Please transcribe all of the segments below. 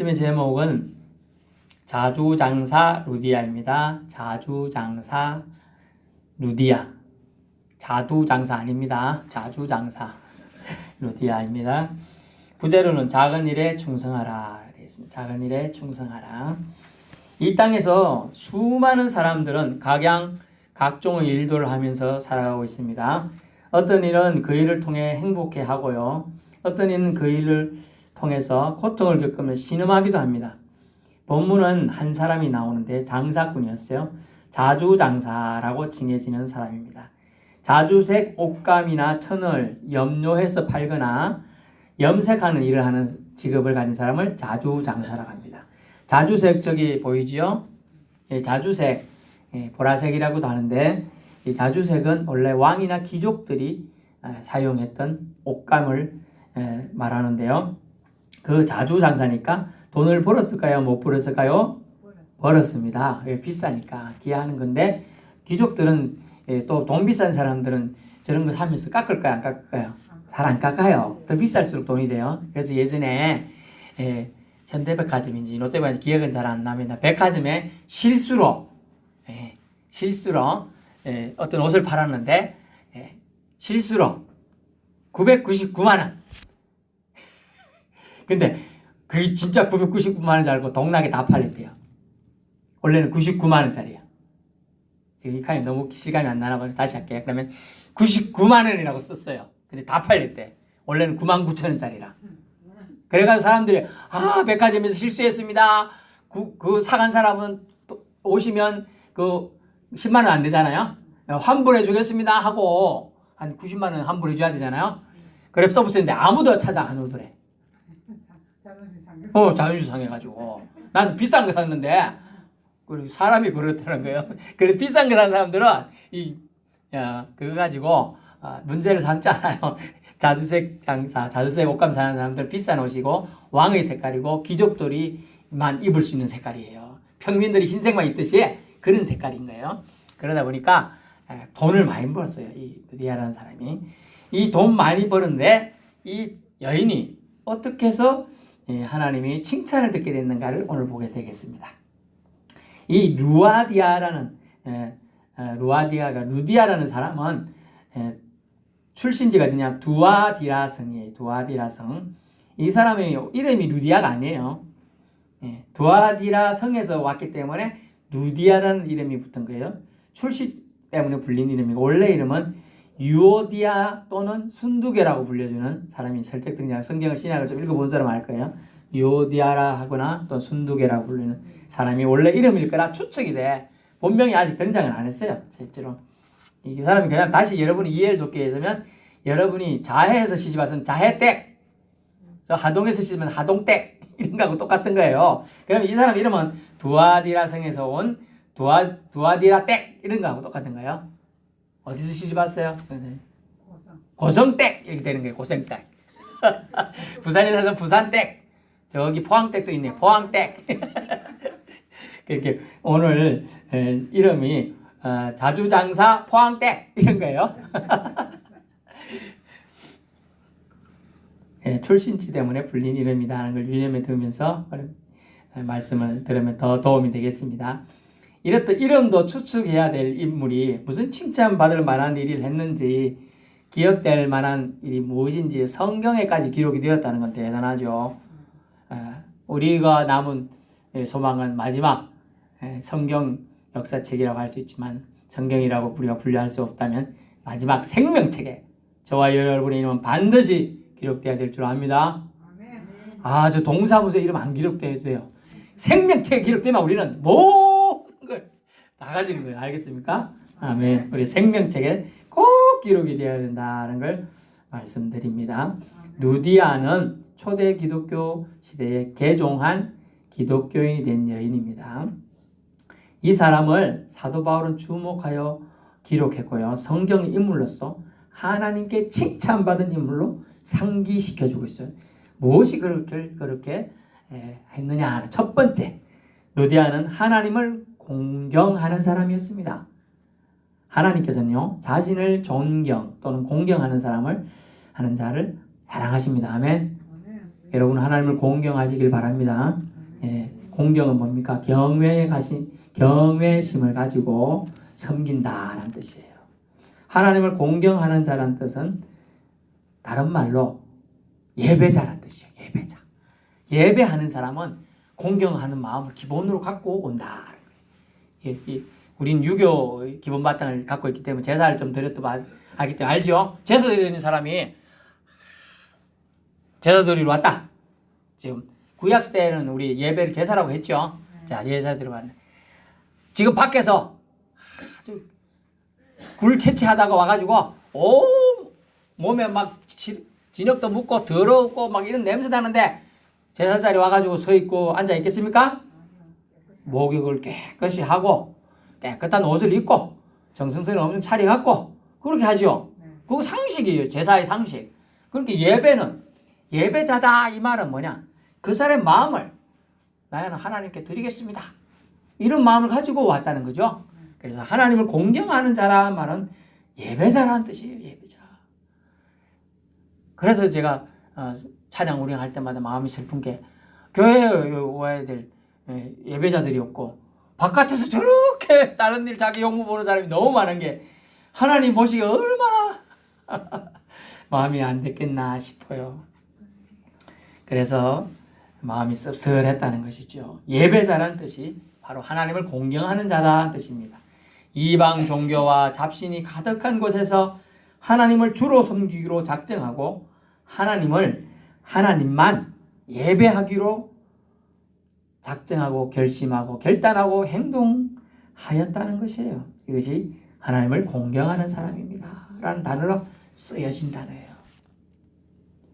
말씀의 제목은 자주장사 루디아입니다. 자주장사 루디아. 자두장사 아닙니다. 자주장사 루디아입니다. 부제로는 작은 일에 충성하라. 작은 일에 충성하라. 이 땅에서 수많은 사람들은 각양 각종의 일들을 하면서 살아가고 있습니다. 어떤 일은 그 일을 통해 행복해 하고요. 어떤 일은 그 일을 통해서 고통을 겪으며 신음하기도 합니다. 본문은 한 사람이 나오는데 장사꾼이었어요. 자주장사라고 칭해지는 사람입니다. 자주색 옷감이나 천을 염료해서 팔거나 염색하는 일을 하는 직업을 가진 사람을 자주장사라고 합니다. 자주색 저기 보이지요? 예, 자주색 예, 보라색이라고도 하는데 이 자주색은 원래 왕이나 귀족들이 아, 사용했던 옷감을 에, 말하는데요. 그 자주 장사니까 돈을 벌었을까요? 못 벌었을까요? 벌었습니다. 왜 비싸니까 기하는 건데 귀족들은 예, 또돈 비싼 사람들은 저런 거 사면서 깎을까요? 안 깎을까요? 잘 안 깎아요. 더 비쌀수록 돈이 돼요. 그래서 예전에 예, 현대백화점인지 롯데백화점 기억은 잘 안 나면 백화점에 실수로 예, 실수로 예, 어떤 옷을 팔았는데 예, 실수로 999만 원. 근데 그게 진짜 999만 원인 줄 알고 동락에 다 팔렸대요. 원래는 99만 원짜리야. 지금 이 칸이 너무 실감이 안 나나 봐요. 다시 할게요. 그러면 99만 원이라고 썼어요. 근데 다 팔렸대. 원래는 9만 9천 원짜리라. 그래가지고 사람들이 아 백화점에서 실수했습니다. 그, 그 사간 사람은 또 오시면 그 10만 원 안 되잖아요. 환불해 주겠습니다 하고 한 90만 원 환불해 줘야 되잖아요. 그래 써붙였는데 아무도 찾아 안 오더래. 어 자존심 상해가지고 난 비싼 거 샀는데 그리고 사람이 그렇다는 거예요. 그래서 비싼 거 산 사람들은 이 야 그거 가지고 아, 문제를 삼지 않아요. 자주색 장사, 자주색 옷감 사는 사람들 비싼 옷이고 왕의 색깔이고 귀족들이만 입을 수 있는 색깔이에요. 평민들이 흰색만 입듯이 그런 색깔인 거예요. 그러다 보니까 에, 돈을 많이 벌었어요. 이 리아라는 사람이 이 돈 많이 버는데 이 여인이 어떻게 해서 예, 하나님이 칭찬을 듣게 됐는가를 오늘 보게 되겠습니다. 이 루아디아라는 예, 어, 루아디아가 루디아라는 사람은 예, 출신지가 어디냐 두아디라 성이에요. 두아디라 성. 이 사람의 이름이 루디아가 아니에요. 예, 두아디라 성에서 왔기 때문에 루디아라는 이름이 붙은 거예요. 출시 때문에 불린 이름이고 원래 이름은 유오디아 또는 순두개라고 불려주는 사람이 설적 등장. 성경을 신약을 좀 읽어본 사람 알 거예요. 유오디아라 하거나 또 순두개라고 불리는 사람이 원래 이름일 거라 추측이 돼. 본명이 아직 등장을 안 했어요. 실제로. 이 사람이 그냥 다시 여러분이 이해를 돕기 위해서면 여러분이 자해에서 시집 왔으면 자해댁, 저 하동에서 시집은 하동댁 이런 거하고 똑같은 거예요. 그러면 이 사람 이름은 두아디라 성에서 온 두아 두아디라 댁 이런 거하고 똑같은 거예요. 어디서 시집 왔어요? 고성. 고성댁 이렇게 되는 거예요. 고성댁. 부산에 살면 부산댁. 저기 포항댁도 있네. 포항댁. 그렇게 오늘 에, 이름이 어, 자주장사 포항댁 이런 거예요. 예, 출신지 때문에 불린 이름이다 하는 걸 유념해 두면서 에, 말씀을 들으면 더 도움이 되겠습니다. 이렇듯 이름도 추측해야 될 인물이 무슨 칭찬받을 만한 일을 했는지 기억될 만한 일이 무엇인지 성경에까지 기록이 되었다는 건 대단하죠. 아, 우리가 남은 예, 소망은 마지막 예, 성경 역사책이라고 할 수 있지만 성경이라고 우리가 분류할 수 없다면 마지막 생명책에 저와 여러분의 이름은 반드시 기록돼야 될 줄 압니다. 아, 저 동사무소 이름 안 기록돼도 돼요. 생명책에 기록되면 우리는 걸 다 가지는 거예요. 알겠습니까? 아멘. 우리 생명책에 꼭 기록이 되어야 된다는 걸 말씀드립니다. 루디아는 초대 기독교 시대에 개종한 기독교인이 된 여인입니다. 이 사람을 사도 바울은 주목하여 기록했고요. 성경 인물로서 하나님께 칭찬받은 인물로 상기시켜 주고 있어요. 무엇이 그렇게 그렇게 에, 했느냐? 첫 번째, 루디아는 하나님을 공경하는 사람이었습니다. 하나님께서는요 자신을 존경 또는 공경하는 사람을 하는 자를 사랑하십니다. 아멘. 여러분 하나님을 공경하시길 바랍니다. 예, 공경은 뭡니까? 경외 가시 경외심을 가지고 섬긴다라는 뜻이에요. 하나님을 공경하는 자라는 뜻은 다른 말로 예배자라는 뜻이에요. 예배자. 예배하는 사람은 공경하는 마음을 기본으로 갖고 온다. 예, 이, 우린 유교 기본 바탕을 갖고 있기 때문에 제사를 좀 드렸다 봐- 하기 때문에 알죠? 제사 드리는 사람이 제사 드리러 왔다. 지금 구약 때는 우리 예배를 제사라고 했죠. 자, 제사 드리러 왔네. 지금 밖에서 아주 굴 채취하다가 와가지고 오 몸에 막 지- 진흙도 묻고 더럽고 막 이런 냄새 나는데 제사 자리 와가지고 서 있고 앉아 있겠습니까? 목욕을 깨끗이 하고 깨끗한 옷을 입고 정성스레 엄청 차려갖고 그렇게 하죠. 네. 그거 상식이에요. 제사의 상식. 그렇게 예배는 예배자다 이 말은 뭐냐? 그 사람의 마음을 나는 하나님께 드리겠습니다. 이런 마음을 가지고 왔다는 거죠. 그래서 하나님을 공경하는 자라는 말은 예배자라는 뜻이에요. 예배자. 그래서 제가 어, 찬양 우ring할 때마다 마음이 슬픈 게 교회에 와야 될 예, 예배자들이 없고 바깥에서 저렇게 다른 일 자기 용무 보는 사람이 너무 많은 게 하나님 보시기 얼마나 마음이 안 됐겠나 싶어요. 그래서 마음이 씁쓸했다는 것이죠. 예배자라는 뜻이 바로 하나님을 공경하는 자라는 뜻입니다. 이방 종교와 잡신이 가득한 곳에서 하나님을 주로 섬기기로 작정하고 하나님을 하나님만 예배하기로 작정하고 결심하고 결단하고 행동하였다는 것이에요. 이것이 하나님을 공경하는 사람입니다. 라는 단어로 쓰여진 단어예요.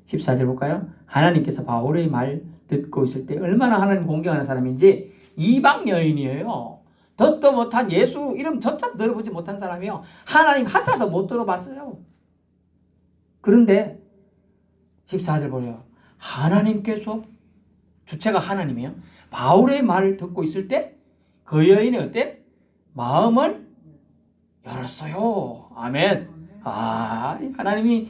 14절 볼까요? 하나님께서 바울의 말 듣고 있을 때 얼마나 하나님 공경하는 사람인지 이방 여인이에요. 듣도 못한 예수 이름 저자도 들어보지 못한 사람이요. 하나님 한자도 못 들어봤어요. 그런데 14절 보래요. 하나님께서 주체가 하나님이에요. 바울의 말을 듣고 있을 때 그 여인이 어때? 마음을 열었어요. 아멘. 아, 하나님이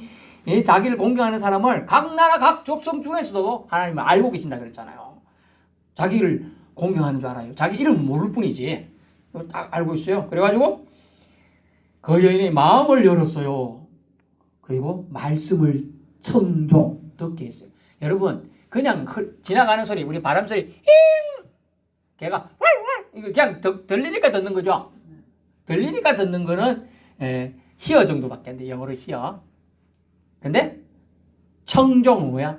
이 자기를 공경하는 사람을 각 나라 각 족속 중에서도 하나님을 알고 계신다 그랬잖아요. 자기를 공경하는 줄 알아요. 자기 이름 모를 뿐이지. 딱 알고 있어요. 그래가지고 그 여인의 마음을 열었어요. 그리고 말씀을 청종 듣게 했어요. 여러분 그냥 흘- 지나가는 소리 우리 바람 소리 잉 걔가 그냥 들- 들리니까 듣는 거죠. 들리니까 듣는 거는 에, 히어 정도밖에 안 돼. 영어로 히어. 근데 청종은 뭐야?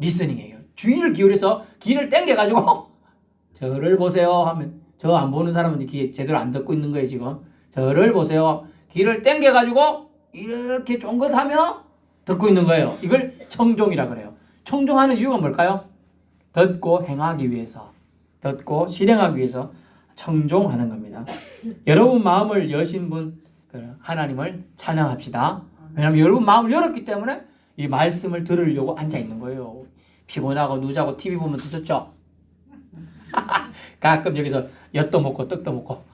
리스닝이에요. 주의를 기울여서 귀를 땡겨 가지고 저를 보세요 하면 저 안 보는 사람은 귀 제대로 안 듣고 있는 거예요 지금. 저를 보세요. 귀를 땡겨 가지고 이렇게 쫑긋하며 듣고 있는 거예요. 이걸 청종이라 그래요. 청종하는 이유가 뭘까요? 듣고 행하기 위해서, 듣고 실행하기 위해서 청종하는 겁니다. 여러분 마음을 여신 분그 하나님을 찬양합시다. 왜냐하면 여러분 마음을 열었기 때문에 이 말씀을 들으려고 앉아 있는 거예요. 피곤하고 누자고 TV 보면 늦었죠. 가끔 여기서 엿도 먹고 떡도 먹고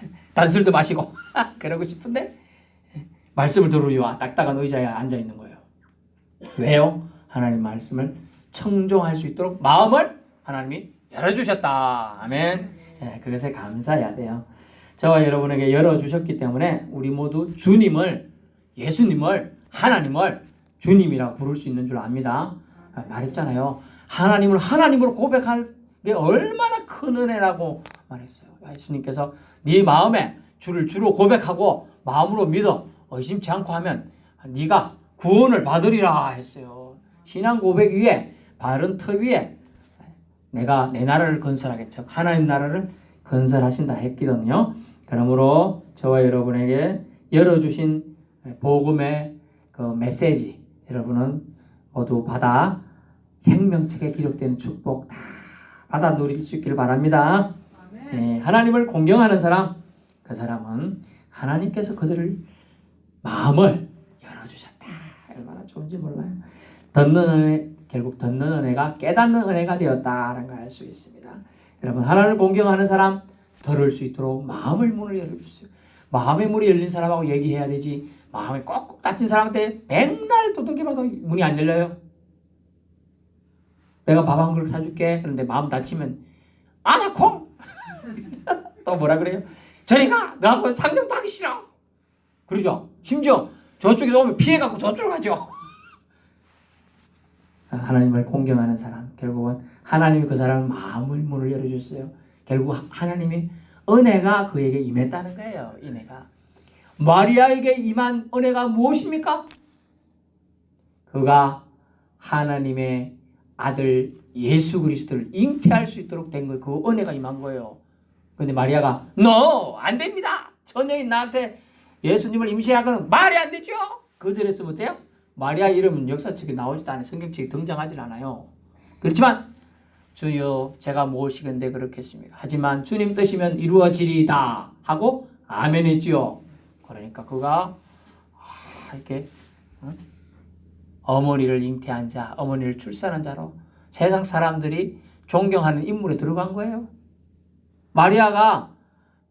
단술도 마시고 그러고 싶은데 말씀을 들으려 딱딱한 의자에 앉아 있는 거예요. 왜요? 하나님 말씀을 청종할 수 있도록 마음을 하나님이 열어주셨다. 아멘. 예, 그것에 감사해야 돼요. 저와 여러분에게 열어주셨기 때문에 우리 모두 주님을 예수님을 하나님을 주님이라고 부를 수 있는 줄 압니다. 아, 말했잖아요. 하나님을 하나님으로 고백할 게 얼마나 큰 은혜라고 말했어요. 예수님께서 네 마음에 주를 주로 고백하고 마음으로 믿어 의심치 않고 하면 네가 구원을 받으리라 했어요. 신앙 고백 위에 바른 터 위에 내가 내 나라를 건설하겠죠. 하나님 나라를 건설하신다 했거든요. 그러므로 저와 여러분에게 열어주신 복음의 그 메시지 여러분은 모두 받아 생명책에 기록되는 축복 다 받아 누릴 수 있기를 바랍니다. 예, 하나님을 공경하는 사람 그 사람은 하나님께서 그들을 마음을 열어주셨다. 얼마나 좋은지 몰라요. 듣는 은혜 결국 듣는 은혜가 깨닫는 은혜가 되었다라는 걸 알 수 있습니다. 여러분 하나님을 공경하는 사람 들을 수 있도록 마음을 문을 열어주세요. 마음의 문이 열린 사람하고 얘기해야 되지. 마음이 꼭꼭 닫힌 사람한테 백날 두들겨봐도 문이 안 열려요. 내가 밥 한 그릇 사줄게. 그런데 마음 다치면 아나 콩. 또 뭐라 그래요? 저리가 너하고 상정도 하기 싫어. 그러죠. 심지어 저쪽에서 오면 피해갖고 저쪽으로 가죠. 하나님을 공경하는 사람 결국은 하나님이 그 사람을 마음을 문을 열어주셨어요. 결국 하나님이 은혜가 그에게 임했다는 거예요. 은혜가 마리아에게 임한 은혜가 무엇입니까? 그가 하나님의 아들 예수 그리스도를 잉태할 수 있도록 된 거예요. 그 은혜가 임한 거예요. 근데 마리아가 no 안 됩니다. 전여인 나한테 예수님을 임신하거나 말이 안 되죠. 거절했으면 어때요? 마리아 이름은 역사책에 나오지도 않아요. 성경책에 등장하지 않아요. 그렇지만 주여 제가 무엇이건데 그렇겠습니까? 하지만 주님 뜻이면 이루어지리다 하고 아멘 했지요. 그러니까 그가 아, 이렇게 어? 어머니를 잉태한 자, 어머니를 출산한 자로 세상 사람들이 존경하는 인물에 들어간 거예요. 마리아가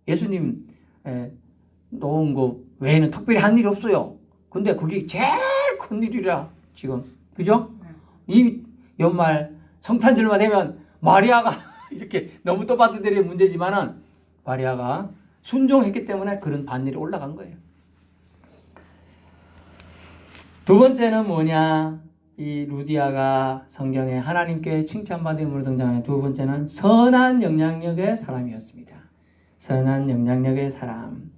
예수님 에, 놓은 거 외에는 특별히 한 일이 없어요. 근데 그게 제일 큰 일이라 지금 그죠? 이 연말 성탄절만 되면 마리아가 이렇게 너무 떠받들이 문제지만은 마리아가 순종했기 때문에 그런 반일이 올라간 거예요. 두 번째는 뭐냐? 이 루디아가 성경에 하나님께 칭찬받은 인물로 등장하는 두 번째는 선한 영향력의 사람이었습니다. 선한 영향력의 사람.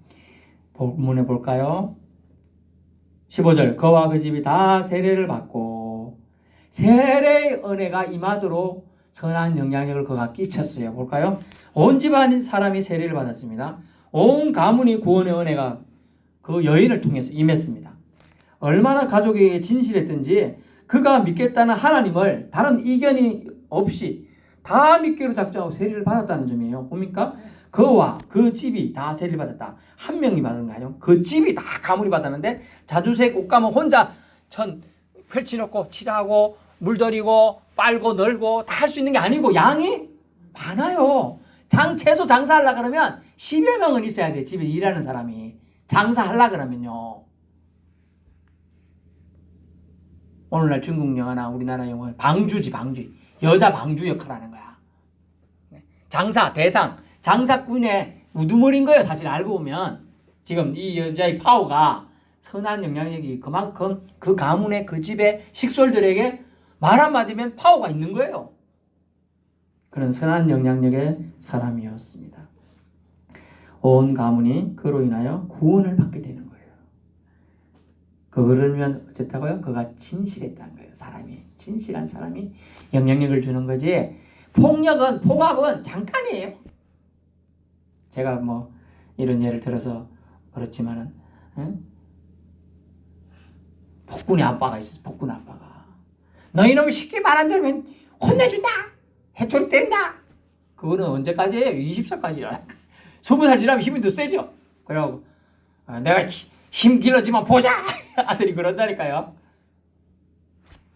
본문에 볼까요? 15절 그와 그 집이 다 세례를 받고 세례의 은혜가 임하도록 선한 영향력을 그가 끼쳤어요. 볼까요? 온 집안인 사람이 세례를 받았습니다. 온 가문이 구원의 은혜가 그 여인을 통해서 임했습니다. 얼마나 가족에게 진실했든지 그가 믿겠다는 하나님을 다른 이견이 없이 다 믿기로 작정하고 세례를 받았다는 점이에요. 봅니까? 그와 그 집이 다 세례를 받았다. 한 명이 받은 거 아니에요. 그 집이 다 가문이 받았는데 자주색 옷감은 혼자 천 펼쳐놓고 칠하고 물들이고 빨고 널고 다 할 수 있는 게 아니고 양이 많아요. 장 채소 장사하려 그러면 10여 명은 있어야 돼. 집에 일하는 사람이 장사하려 그러면요. 오늘날 중국 영화나 우리나라 영화 방주지 방주 여자 방주 역할하는 거야. 네. 장사 대상 장사꾼의 우두머리인 거예요. 사실 알고 보면 지금 이 여자의 파워가 선한 영향력이 그만큼 그 가문의 그 집의 식솔들에게 말 한마디면 파워가 있는 거예요. 그런 선한 영향력의 사람이었습니다. 온 가문이 그로 인하여 구원을 받게 되는 거예요. 그러면 어쨌다고요? 그가 진실했다는 거예요. 사람이 진실한 사람이 영향력을 주는 거지. 폭력은 폭압은 잠깐이에요. 제가 뭐 이런 예를 들어서 그렇지만은 응? 폭군의 아빠가 있었어. 폭군 아빠가 너 이놈 시키 말안 들으면 혼내준다. 해초리 뗀다. 그거는 언제까지예요? 20살까지라. 20살 지나면 힘이 더 세죠. 그래갖고 아, 내가 히- 힘 길어지면 보자. 아들이 그런다니까요.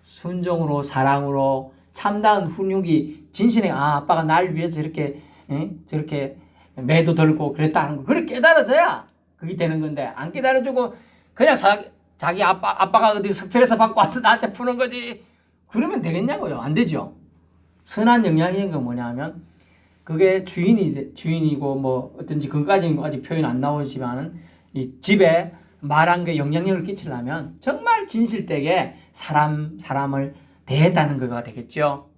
순종으로 사랑으로 참다운 훈육이 진실의 아 아빠가 날 위해서 이렇게 응? 저렇게 매도 들고 그랬다는 거 그렇게 깨달아져야 그게 되는 건데 안 깨달아주고 그냥 자, 자기 아빠 아빠가 어디 스트레스 받고 와서 나한테 푸는 거지 그러면 되겠냐고요 안 되죠 선한 영향력은 뭐냐면 그게 주인이 주인이고 뭐 어떤지 그까지는 아직 표현 안 나오지만은 이 집에 말한 게 영향력을 끼치려면 정말 진실되게 사람 사람을 대했다는 거가 되겠죠.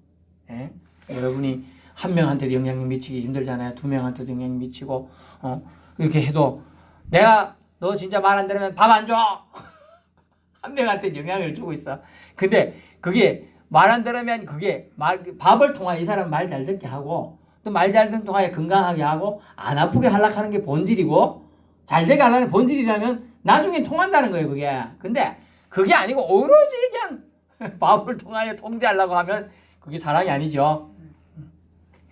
예? 여러분이 한 명한테도 영향력 미치기 힘들잖아요. 두 명한테도 영향 미치고 어 이렇게 해도 내가 너 진짜 말 안 들으면 밥 안 줘. 한 명한테 영향을 주고 있어. 근데 그게 말 안 들으면 그게 말 밥을 통하여 이 사람 말 잘 듣게 하고 또 말 잘 듣는 통하여 건강하게 하고 안 아프게 하려고 하는 게 본질이고 잘 되게 하려는 본질이라면 나중에 통한다는 거예요 그게. 근데 그게 아니고 오로지 그냥 밥을 통하여 통제하려고 하면 그게 사랑이 아니죠.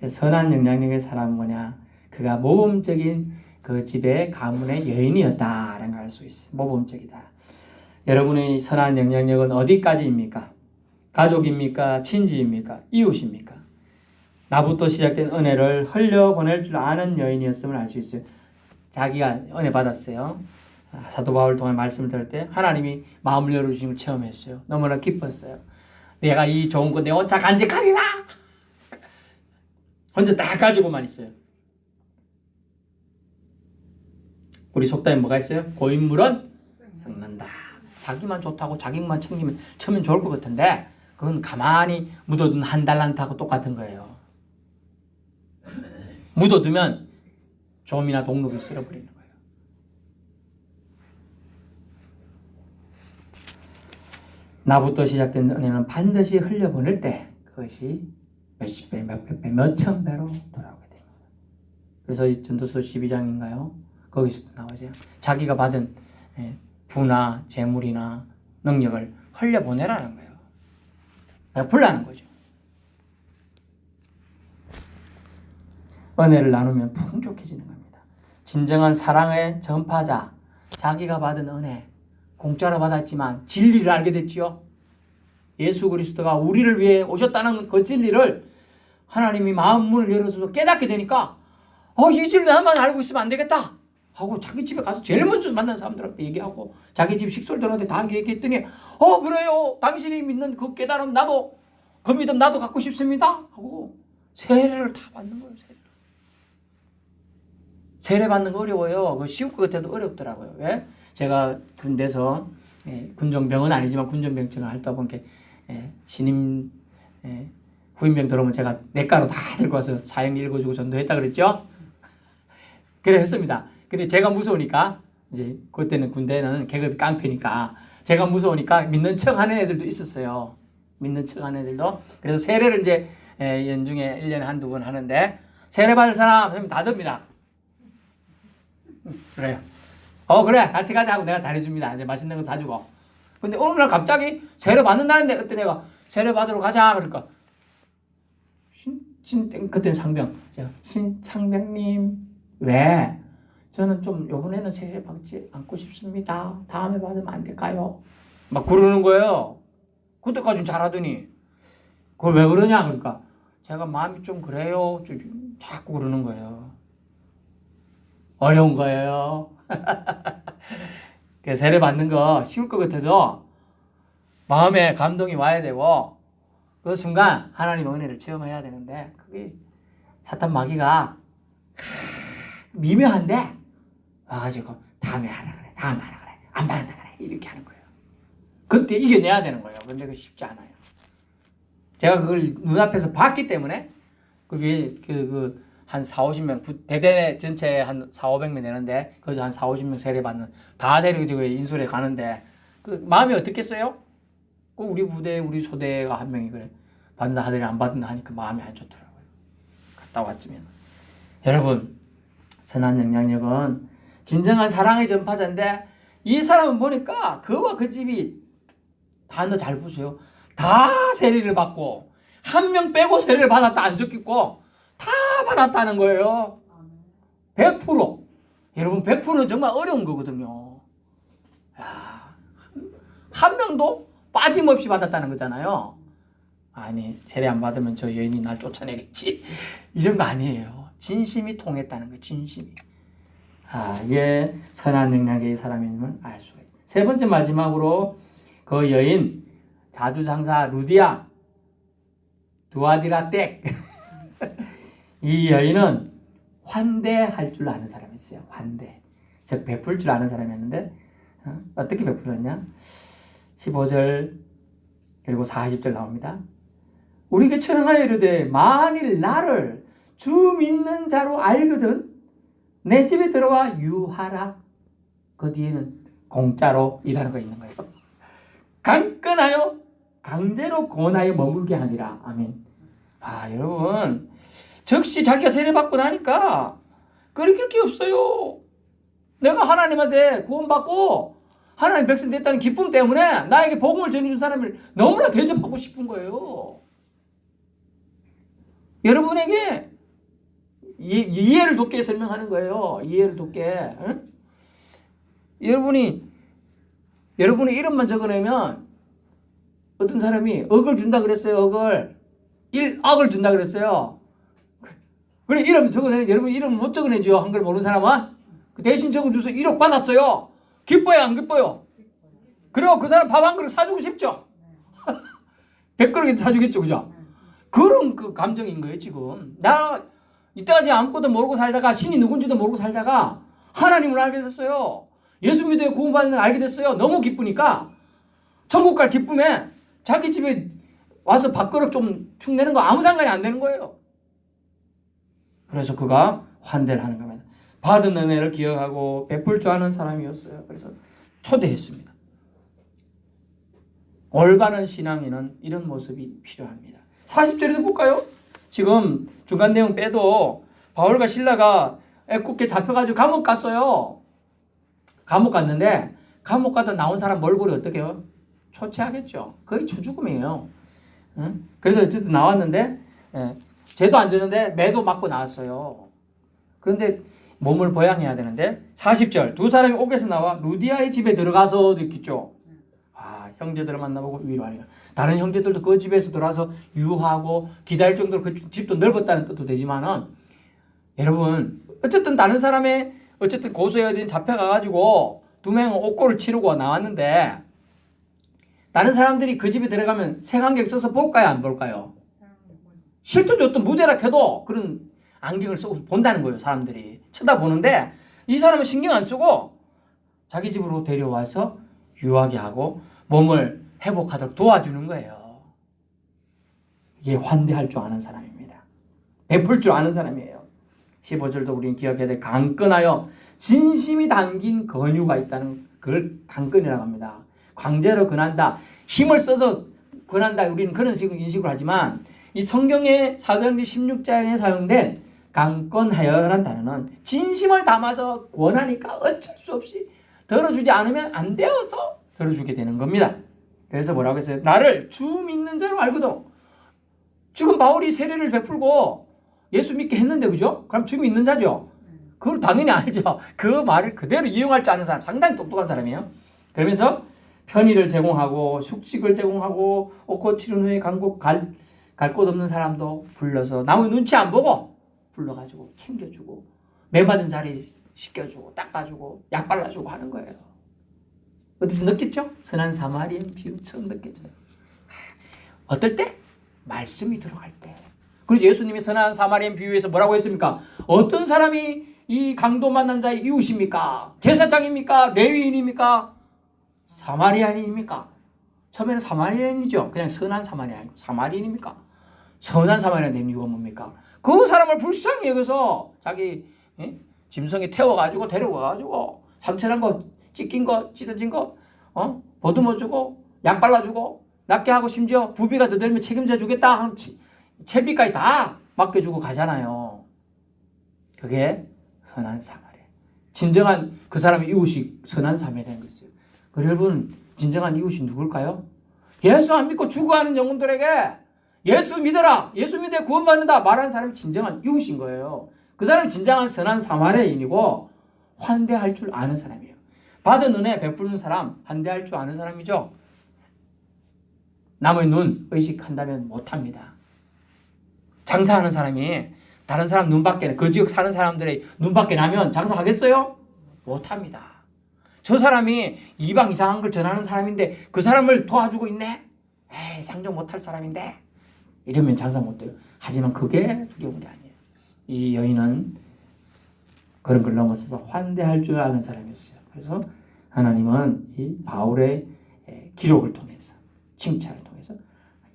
선한 영향력의 사람은 뭐냐? 그가 모범적인 그 집의 가문의 여인이었다라는 걸 알 수 있어요. 모범적이다. 여러분의 선한 영향력은 어디까지입니까? 가족입니까? 친지입니까? 이웃입니까? 나부터 시작된 은혜를 흘려보낼 줄 아는 여인이었음을 알 수 있어요. 자기가 은혜 받았어요. 아, 사도 바울 통해 말씀을 들을 때 하나님이 마음을 열어주신 걸 체험했어요. 너무나 기뻤어요. 내가 이 좋은 거 내 혼자 간직하리라. 혼자 다 가지고만 있어요. 우리 속담에 뭐가 있어요? 고인물은 썩는다. 자기만 좋다고 자기만 챙기면 처음엔 좋을 것 같은데 그건 가만히 묻어둔 한 달란트하고 똑같은 거예요. 묻어두면 좀이나 동록이 쓸어버리는 거예요. 나부터 시작된 은혜는 반드시 흘려보낼 때 그것이 몇십 배, 몇백 배, 몇천 배로 돌아오게 됩니다. 그래서 이 전도서 12장인가요? 거기서 나오죠. 자기가 받은 예, 부나 재물이나 능력을 흘려보내라는 거예요. 베풀라는 거죠. 은혜를 나누면 풍족해지는 겁니다. 진정한 사랑의 전파자, 자기가 받은 은혜, 공짜로 받았지만 진리를 알게 됐지요. 예수 그리스도가 우리를 위해 오셨다는 그 진리를 하나님이 마음 문을 열어줘서 깨닫게 되니까 어, 이 진리 나만 알고 있으면 안 되겠다. 하고 자기 집에 가서 제일 먼저 만난 사람들한테 얘기하고 자기 집 식솔들한테 다 얘기했더니 어 그래요. 당신이 믿는 그 깨달음 나도 그 믿음 나도 갖고 싶습니다. 하고 세례를 다 받는 거예요 세례. 세례 받는 거 어려워요. 그 쉬울 것 같아도 어렵더라고요. 왜? 제가 군대에서 예, 군정병은 아니지만 군정병증을 앓다 보니까 예, 신임 예, 후임병 들어오면 제가 내과로 다 들고 와서 사형 읽어주고 전도했다 그랬죠 그래 했습니다 근데 제가 무서우니까 이제 그때는 군대는 계급이 깡패니까 제가 무서우니까 믿는 척 하는 애들도 있었어요. 믿는 척 하는 애들도. 그래서 세례를 이제 에, 연중에 1년에 한두 번 하는데 세례 받을 사람 다 듭니다. 음, 그래요. 어 그래 같이 가자 하고 내가 잘해줍니다. 이제 맛있는 거 사주고. 근데 어느 날 갑자기 세례 받는다는데 어떤 애가 세례 받으러 가자 그러니까 신, 신 그때는 상병 제가 신상병님 왜 저는 좀 요번에는 세례 받지 않고 싶습니다. 다음에 받으면 안 될까요? 막 그러는 거예요. 그때까지는 잘하더니 그걸 왜 그러냐 그러니까 제가 마음이 좀 그래요. 좀 자꾸 그러는 거예요. 어려운 거예요. 그 세례 받는 거 쉬울 것 같아도 마음에 감동이 와야 되고 그 순간 하나님 은혜를 체험해야 되는데 그게 사탄 마귀가 미묘한데 와가지고 다음에 하라 그래 다음에 하라 그래 안 받는다 그래 이렇게 하는 거예요. 그때 이겨내야 되는 거예요. 근데 그 쉽지 않아요. 제가 그걸 눈앞에서 봤기 때문에 그게 그한 4, 50명 부- 대대 전체 한 4, 500명 되는데 거기서 한 4, 50명 세례 받는 다 데리고 인솔에 가는데 그 마음이 어떻겠어요? 꼭 우리 부대 우리 소대가 한 명이 그래 받는다 하더니 안 받는다 하니까 마음이 안 좋더라고요 갔다 왔으면 여러분 선한 영향력은 진정한 사랑의 전파자인데 이 사람은 보니까 그와 그 집이 단어 잘 보세요. 다 세례를 받고 한 명 빼고 세례를 받았다 안 적겠고 다 받았다는 거예요. 100%. 여러분 100%는 정말 어려운 거거든요. 야, 한 명도 빠짐없이 받았다는 거잖아요. 아니 세례 안 받으면 저 여인이 날 쫓아내겠지 이런 거 아니에요. 진심이 통했다는 거 진심이. 아 이게 선한 능력의 사람임을 알 수가 있다. 세 번째 마지막으로 그 여인 자주상사 루디아 두아디라 땡. 이 여인은 환대할 줄 아는 사람이었어요. 환대. 즉 베풀 줄 아는 사람이었는데 어? 어떻게 베풀었냐? 15절 그리고 40절 나옵니다. 우리에게 천하여 이르되 만일 나를 주 믿는 자로 알거든 내 집에 들어와 유하라 그 뒤에는 공짜로 일하는 거 있는 거예요. 강끈하여 강제로 권하여 머물게 하니라. 아멘. 아 여러분 즉시 자기가 세례 받고 나니까 그렇게 게 없어요. 내가 하나님한테 구원받고 하나님 백성 됐다는 기쁨 때문에 나에게 복음을 전해준 사람을 너무나 대접하고 싶은 거예요. 여러분에게 이, 이해를 돕게 설명하는 거예요. 이해를 돕게. 응? 여러분이 여러분의 이름만 적어내면 어떤 사람이 억을 준다 그랬어요. 억을 1억을 준다 그랬어요. 그래 이름 적어내 여러분 이름 못 적어내죠. 한글 모르는 사람은 그 대신 적어줘서 1억 받았어요. 기뻐요 안 기뻐요? 그리고 그 사람 밥 한 그릇 사주고 싶죠. 100그릇 사주겠죠, 그죠? 그런 그 감정인 거예요, 지금. 나 이때까지 아무것도 모르고 살다가 신이 누군지도 모르고 살다가 하나님을 알게 됐어요. 예수 믿어 구원받는 걸 알게 됐어요. 너무 기쁘니까 천국 갈 기쁨에 자기 집에 와서 밥그릇 좀 축내는 거 아무 상관이 안 되는 거예요. 그래서 그가 환대를 하는 겁니다. 받은 은혜를 기억하고 베풀 줄 아는 사람이었어요. 그래서 초대했습니다. 올바른 신앙에는 이런 모습이 필요합니다. 40절에도 볼까요? 지금 중간 내용 빼도 바울과 신라가 애국게 잡혀가지고 감옥 갔어요. 감옥 갔는데 감옥 가다 나온 사람 몰골이 어떻게 해요? 초췌하겠죠. 거의 초죽음이에요. 응? 그래서 어쨌든 나왔는데 예, 죄도 안 졌는데 매도 맞고 나왔어요. 그런데 몸을 보양해야 되는데 40절 두 사람이 옥에서 나와 루디아의 집에 들어가서 있겠죠. 아 형제들을 만나보고 위로하리라. 다른 형제들도 그 집에서 들어와서 유하고 기다릴 정도로 그 집도 넓었다는 뜻도 되지만은 여러분 어쨌든 다른 사람의 어쨌든 고소해야 된 잡혀가가지고 두 명은 옥고를 치르고 나왔는데 다른 사람들이 그 집에 들어가면 색안경 써서 볼까요 안 볼까요? 실제로 어떤 무죄라 해도 그런 안경을 쓰고 본다는 거예요 사람들이. 쳐다보는데 이 사람은 신경 안 쓰고 자기 집으로 데려와서 유하게 하고 몸을 회복하도록 도와주는 거예요. 이게 환대할 줄 아는 사람입니다. 베풀 줄 아는 사람이에요. 15절도 우리는 기억해야 돼 강건하여 진심이 담긴 권유가 있다는 그걸 강건이라고 합니다. 강제로 권한다. 힘을 써서 권한다. 우리는 그런 식으로 인식을 하지만 이 성경의 사도행전 16장에 사용된 강권하여라는 단어는 진심을 담아서 권하니까 어쩔 수 없이 들어주지 않으면 안 되어서 들어주게 되는 겁니다. 그래서 뭐라고 했어요? 나를 주 믿는 자로 알거든. 지금 바울이 세례를 베풀고 예수 믿게 했는데 그죠? 그럼 주 믿는 자죠. 그걸 당연히 알죠. 그 말을 그대로 이용할 줄 아는 사람 상당히 똑똑한 사람이에요. 그러면서 편의를 제공하고 숙식을 제공하고 옷고 치른 후에 간곳 갈갈 곳 없는 사람도 불러서 남의 눈치 안 보고 불러가지고 챙겨주고 매맞은 자리 씻겨주고 닦아주고 약 발라주고 하는 거예요. 어디서 느꼈죠? 선한 사마리안 비유 처음 느껴져요. 어떨 때? 말씀이 들어갈 때. 그래서 예수님이 선한 사마리안 비유에서 뭐라고 했습니까? 어떤 사람이 이 강도 만난 자의 이웃입니까? 제사장입니까? 레위인입니까? 사마리안인입니까? 처음에는 사마리안이죠. 그냥 선한 사마리안이고 사마리안입니까? 선한 사마리안 된 이유가 뭡니까? 그 사람을 불쌍히 여기서 자기 예? 짐승에 태워가지고 데려가가지고 상처난 거, 찢긴 거, 찢어진 거, 어? 보듬어주고 약 발라주고 낫게 하고 심지어 부비가 더 들면 책임져 주겠다 채비까지 다 맡겨주고 가잖아요. 그게 선한 사마리아. 진정한 그 사람의 이웃이 선한 사마리아인 것이에요. 그 여러분 진정한 이웃이 누굴까요? 예수 안 믿고 죽어가는 영혼들에게 예수 믿어라, 예수 믿어 구원받는다 말하는 사람이 진정한 이웃인 거예요. 그 사람이 진정한 선한 사마리아인이고 환대할 줄 아는 사람이에요. 받은 은혜 베푸는 사람, 환대할 줄 아는 사람이죠. 남의 눈 의식한다면 못합니다. 장사하는 사람이 다른 사람 눈밖에 그 지역 사는 사람들의 눈밖에 나면 장사하겠어요? 못합니다. 저 사람이 이방 이상한 걸 전하는 사람인데 그 사람을 도와주고 있네? 에이 상종 못할 사람인데 이러면 장사 못 돼요. 하지만 그게 두려운 게 아니에요. 이 여인은 그런 걸 넘어서서 환대할 줄 아는 사람이었어요. 그래서 하나님은 이 바울의 에, 기록을 통해서 칭찬을 통해서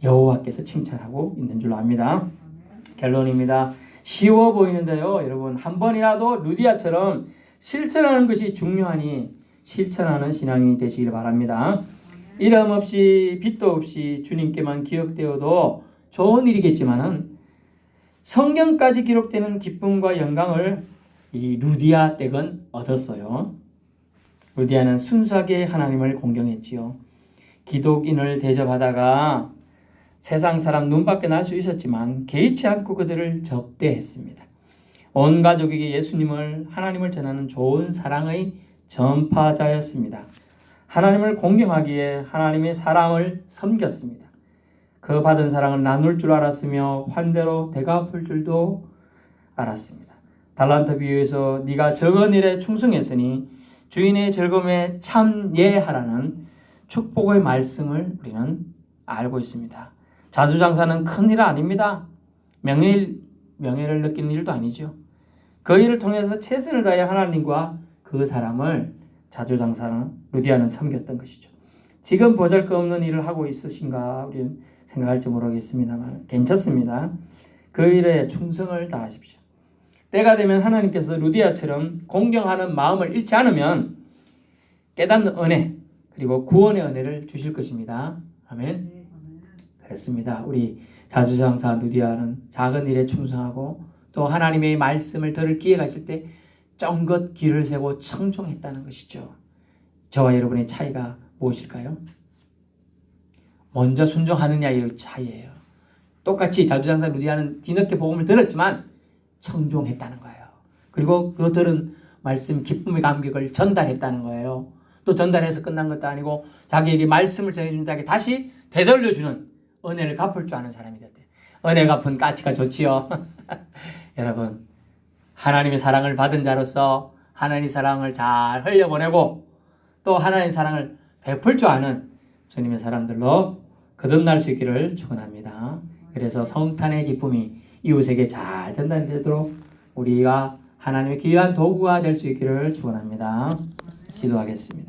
여호와께서 칭찬하고 있는 줄 압니다. 결론입니다. 쉬워 보이는데요, 여러분 한 번이라도 루디아처럼 실천하는 것이 중요하니 실천하는 신앙인이 되시길 바랍니다. 이름 없이 빚도 없이 주님께만 기억되어도 좋은 일이겠지만은 성경까지 기록되는 기쁨과 영광을 이 루디아 댁은 얻었어요. 루디아는 순수하게 하나님을 공경했지요. 기독인을 대접하다가 세상 사람 눈밖에 날 수 있었지만 개의치 않고 그들을 접대했습니다. 온 가족에게 예수님을 하나님을 전하는 좋은 사랑의 전파자였습니다. 하나님을 공경하기에 하나님의 사랑을 섬겼습니다. 그 받은 사랑을 나눌 줄 알았으며 환대로 대갚을 줄도 알았습니다. 달란트 비유에서 네가 적은 일에 충성했으니 주인의 즐거움에 참예하라는 축복의 말씀을 우리는 알고 있습니다. 자주장사는 큰 일 아닙니다. 명예 명예를 느끼는 일도 아니죠. 그 일을 통해서 최선을 다해 하나님과 그 사람을 자주장사는 루디아는 섬겼던 것이죠. 지금 보잘것없는 일을 하고 있으신가 우리는 생각할지 모르겠습니다만 괜찮습니다. 그 일에 충성을 다하십시오. 때가 되면 하나님께서 루디아처럼 공경하는 마음을 잃지 않으면 깨닫는 은혜 그리고 구원의 은혜를 주실 것입니다. 아멘. 그렇습니다. 우리 자주장사 누디아는 작은 일에 충성하고 또 하나님의 말씀을 들을 기회가 있을 때 쫑긋 길을 세고 청종했다는 것이죠. 저와 여러분의 차이가 무엇일까요? 먼저 순종하느냐의 차이예요. 똑같이 자주장사 누디아는 뒤늦게 복음을 들었지만 청종했다는 거예요. 그리고 그 들은 말씀 기쁨의 감격을 전달했다는 거예요. 또 전달해서 끝난 것도 아니고 자기에게 말씀을 전해준 자에게 다시 되돌려주는 은혜를 갚을 줄 아는 사람이 됐대. 은혜 갚은 까치가 좋지요. 여러분 하나님의 사랑을 받은 자로서 하나님의 사랑을 잘 흘려보내고 또 하나님의 사랑을 베풀 줄 아는 주님의 사람들로 거듭날 수 있기를 축원합니다. 그래서 성탄의 기쁨이 이웃에게 잘 전달되도록 우리가 하나님의 귀한 도구가 될 수 있기를 축원합니다. 기도하겠습니다.